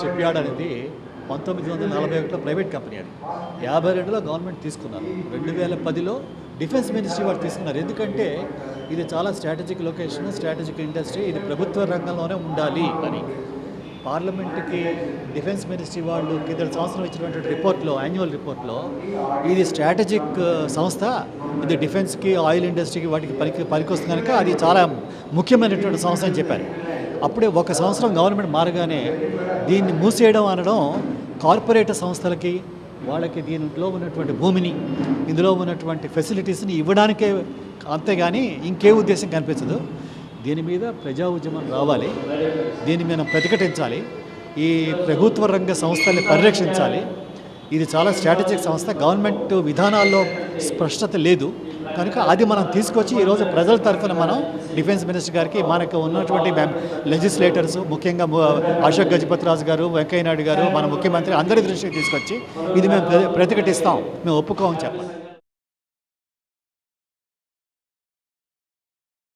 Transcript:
Ship yard అనేది పంతొమ్మిది వందల నలభై ఒకటిలో ప్రైవేట్ కంపెనీ అది. యాభై రెండులో గవర్నమెంట్ తీసుకున్నారు. రెండు వేల పదిలో డిఫెన్స్ మినిస్ట్రీ వాళ్ళు తీసుకున్నారు. ఎందుకంటే ఇది చాలా స్ట్రాటజిక్ లొకేషన్ స్ట్రాటజిక్ ఇండస్ట్రీ ఇది ప్రభుత్వ రంగంలోనే ఉండాలి అని. పార్లమెంట్కి డిఫెన్స్ మినిస్ట్రీ వాళ్ళు కింద సంవత్సరం ఇచ్చినటువంటి రిపోర్ట్లో యాన్యువల్ రిపోర్ట్లో ఇది స్ట్రాటజిక్ uh, సంస్థ. ఇది డిఫెన్స్కి ఆయిల్ ఇండస్ట్రీకి వాటికి పనికి పనికొస్తుంది కనుక అది చాలా ముఖ్యమైనటువంటి సంస్థ అని చెప్పారు. అప్పుడే ఒక సంవత్సరం గవర్నమెంట్ మారగానే దీన్ని మూసేయడం అనడం కార్పొరేట్ సంస్థలకి వాళ్ళకి దీనిలో ఉన్నటువంటి భూమిని ఇందులో ఉన్నటువంటి ఫెసిలిటీస్ని ఇవ్వడానికే అంతేగాని ఇంకే ఉద్దేశం కనిపించదు. దీని మీద ప్రజా ఉద్యమం రావాలి. దీన్ని మనం ప్రతిఘటించాలి. ఈ ప్రభుత్వ రంగ సంస్థల్ని పరిరక్షించాలి. ఇది చాలా స్ట్రాటజిక్ సంస్థ. గవర్నమెంట్ విధానాల్లో స్పష్టత లేదు. కనుక అది మనం తీసుకొచ్చి ఈరోజు ప్రజల తరఫున మనం డిఫెన్స్ మినిస్టర్ గారికి మనకు ఉన్నటువంటి లెజిస్లేటర్స్ ముఖ్యంగా అశోక్ గజపతి రాజు గారు వెంకయ్య నాయుడు గారు మన ముఖ్యమంత్రి అందరి దృష్టికి తీసుకొచ్చి ఇది మేము ప్రతిఘటిస్తాం. మేము ఒప్పుకోమని చెప్పాలి.